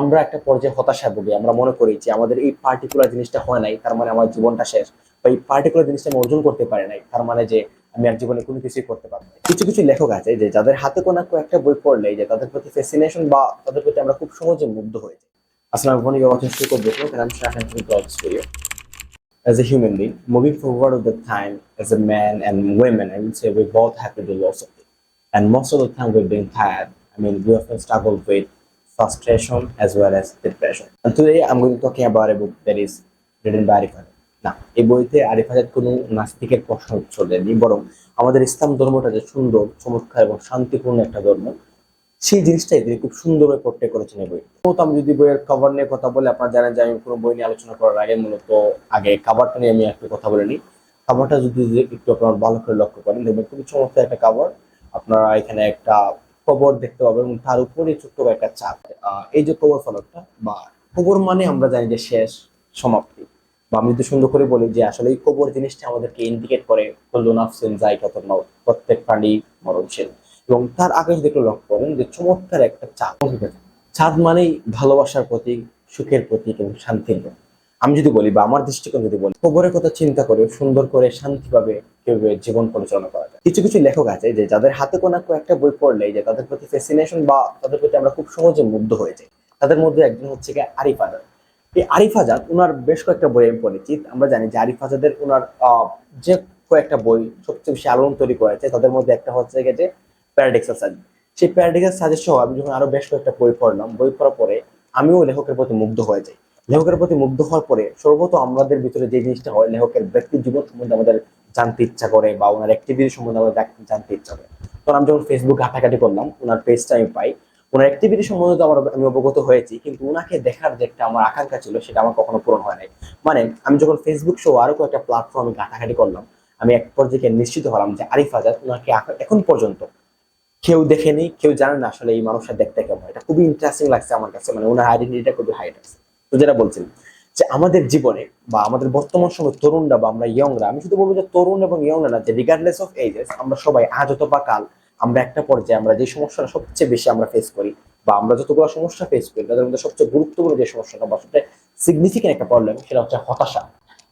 আমরা একটা পর্যায়ে হতাশায় ভুগি আমরা মনে করি যে আমাদের এই পার্টিকুলার জিনিসটা হয় নাই তার মানে আমার জীবনটা শেষ বা এই পার্টিকুলার জিনিসটা আমি অর্জন করতে পারি নাই তার মানে যে আমি আর জীবনে কোনো কিছুই করতে পারব কিছু কিছু লেখক আছে যে যাদের হাতে কোনো একটা বই পড়লে যে তাদের প্রতি ফ্যাসিনেশন বা তাদের প্রতি আমরা খুব সহজে মুগ্ধ হয়ে যাই Studio. As a human being, moving forward with the time, as a man and women, I would say we both have to do lots of things. And most of the time tired. I mean, we often struggle with frustration as well as depression. And today, I'm going to be talking about a book that is written by Arif Azad. না এই বইতে আরিফ আজাদ কোনো নাস্তিকের প্রশ্ন দেননি, বরং আমাদের ইসলাম ধর্মটা যে সুন্দর, চমৎকার এবং শান্তিপূর্ণ একটা ধর্ম, সেই জিনিসটাই তিনি খুব সুন্দরভাবে পোর্ট্রে করেছেন এই বই আমি যদি বইয়ের কভার নিয়ে কথা বলে, আপনারা জানেন যে আমি কোনো বই নিয়ে আলোচনা করার আগে মূলত আগে কাভারটা নিয়ে আমি একটু কথা বলে নিই কাভারটা যদি একটু আপনারা ভালো করে লক্ষ্য করেন, দেখবেন খুবই চমৎকার একটা কাভার আপনারা এখানে একটা কবর দেখতে পাবেন এবং তার উপরে ছোট্ট একটা চাপ এই যে কবর ফলকটা, বা কবর মানে আমরা জানি যে শেষ সমাপ্তি। বা আমি যদি সুন্দর করে বলি যে আসলে এই কবর জিনিসটা আমাদেরকে ইন্ডিকেট করে কুল্লু নাফসিন কত প্রত্যেক প্রাণী মরণশীল। এবং তার যদি একটু লক্ষ্য করেন যে চমৎকার একটা চাঁদ। চাঁদ মানেই ভালোবাসার প্রতীক, সুখের প্রতীক এবং শান্তির আমি যদি বলি বা আমার দৃষ্টিকোণ যদি বলি, কবরের কথা চিন্তা করে সুন্দর করে শান্তিভাবে কীভাবে জীবন পরিচালনা করা যায়। কিছু কিছু লেখক আছে যে যাদের হাতে কোনো একটা বই পড়লে যে তাদের প্রতি ফ্যাসিনেশন বা তাদের প্রতি আমরা খুব সহজে মুগ্ধ হয়ে যাই। তাদের মধ্যে একজন হচ্ছে গিয়ে আরিফ আজাদ। এই আরিফ আজাদ ওনার বেশ কয়েকটা বই আমি পড়েছি। আমরা জানি যে আরিফ আজাদের ওনার যে কয়েকটা বই সবচেয়ে বেশি আলোড়ন তৈরি করেছে, তাদের মধ্যে একটা হচ্ছে যে প্যারাডিক্সাল সাজেস্ট সেই প্যারাডিক্সাল সাজেস্ট সহ আমি যখন আরও বেশ কয়েকটা বই পড়লাম, বই পড়ার পরে আমিও লেখকের প্রতি মুগ্ধ হয়ে যাই। লেখকের প্রতি মুগ্ধ হওয়ার পরে সর্বত আমাদের ভিতরে যে জিনিসটা হয়, লেখকের ব্যক্তির জীবন সম্বন্ধে আমাদের জানতে ইচ্ছা করে বা ওনার অ্যাক্টিভিটি সম্বন্ধে জানতে ইচ্ছা করে। তখন আমি যখন ফেসবুক ঘাটাঘাটি করলাম, ওনার পেজটা আমি পাই। ওনার অ্যাক্টিভিটি সম্বন্ধে তো আমার আমি অবগত হয়েছি, কিন্তু ওনাকে দেখার যে একটা আমার আকাঙ্ক্ষা ছিল, সেটা আমার কখনো পূরণ হয় নাই। মানে আমি যখন ফেসবুক সহ আরও কয়েকটা প্ল্যাটফর্মে ঘাটাঘাটি করলাম, আমি এক পর্যায়ে নিশ্চিত হলাম যে আরিফ আজাদ ওনাকে এখন পর্যন্ত কেউ দেখেনি, কেউ জানে না আসলে এই মানুষটা দেখতে কেমন। এটা খুবই ইন্টারেস্টিং লাগছে আমার কাছে মানে ওনার আইডেন্টিটিটা খুবই হাইট আছে তো যেটা বলছেন যে আমাদের জীবনে বা আমাদের বর্তমান সময় তরুণরা বা আমরা ইয়ংরা আমি শুধু বলব যে তরুণ এবং ইয়ংরা না, যে রিগার্ডলেস অফ এজেস আমরা সবাই আজ অথবা কাল, আমরা একটা পর্যায়ে আমরা যে সমস্যাটা সবচেয়ে বেশি আমরা ফেস করি বা আমরা যতগুলো সমস্যা ফেস করি, তাদের মধ্যে সবচেয়ে গুরুত্বপূর্ণ যে সমস্যাটা বা সবচেয়ে সিগনিফিকেন্ট একটা প্রবলেম সেটা হচ্ছে হতাশা।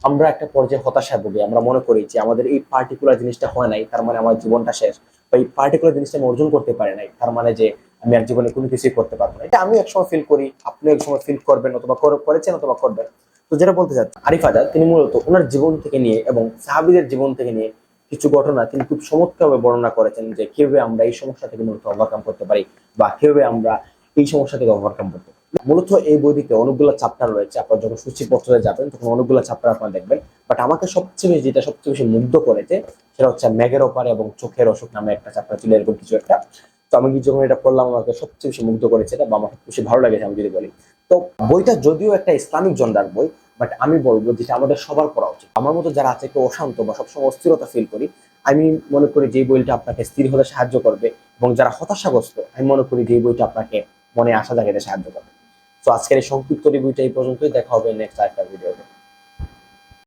আমরা একটা পর্যায়ে হতাশায় ভুগি, আমরা মনে করি যে আমাদের এই পার্টিকুলার জিনিসটা হয় নাই, তার মানে আমার জীবনটা শেষ বা এই পার্টিকুলার জিনিসটা আমি অর্জন করতে পারি নাই, তার মানে যে আমি আর জীবনে কোনো কিছুই করতে পারব না। এটা আমি একসময় ফিল করি আপনি এক সময় ফিল করবেন অথবা করেছেন অথবা করবেন। তো যেটা বলতে চাচ্ছি, আরিফ আজাদ, তিনি মূলত ওনার জীবন থেকে নিয়ে এবং সাহাবিদের জীবন থেকে নিয়ে কিছু ঘটনা তিনি খুব চমৎকারভাবে বর্ণনা করেছেন যে কীভাবে আমরা এই সমস্যা থেকে মূলত ওভারকাম করতে পারি বা কীভাবে আমরা এই সমস্যা থেকে ওভারকাম করতে পারি। মূলত এই বইটিতে অনেকগুলো চ্যাপ্টার রয়েছে। আপনার যখন সূচিপত্রে যাবেন, তখন অনেকগুলো চ্যাপ্টার আপনারা দেখবেন। বাট আমাকে সবচেয়ে বেশি, যেটা সবচেয়ে বেশি মুগ্ধ করেছে, সেটা হচ্ছে মেঘের ওপারে এবং চোখের অসুখ নামে একটা চ্যাপ্টার ছিল, এরকম কিছু একটা। তো আমি যখন এটা পড়লাম, আমাকে সবচেয়ে বেশি মুগ্ধ করেছে এটা বা আমার বেশি ভালো লেগেছে আমি যদি বলি। তো বইটা যদিও একটা ইসলামিক জন্ডার বই বাট আমি বলব যেটা আমাদের সবার পড়া উচিত। আমার মতো যারা আছে একটু অশান্ত বা সবসময় অস্থিরতা ফিল করি আমি মনে করি যে বইটা আপনাকে স্থির হতে সাহায্য করবে এবং যারা হতাশাগ্রস্ত, আমি মনে করি যে বইটা আপনাকে মনে আশা জাগাতে সাহায্য করবে। তো আজকের এই সংক্ষিপ্ত রিভিউটা এই পর্যন্তই, দেখা হবে নেক্সট আরেকটা ভিডিওতে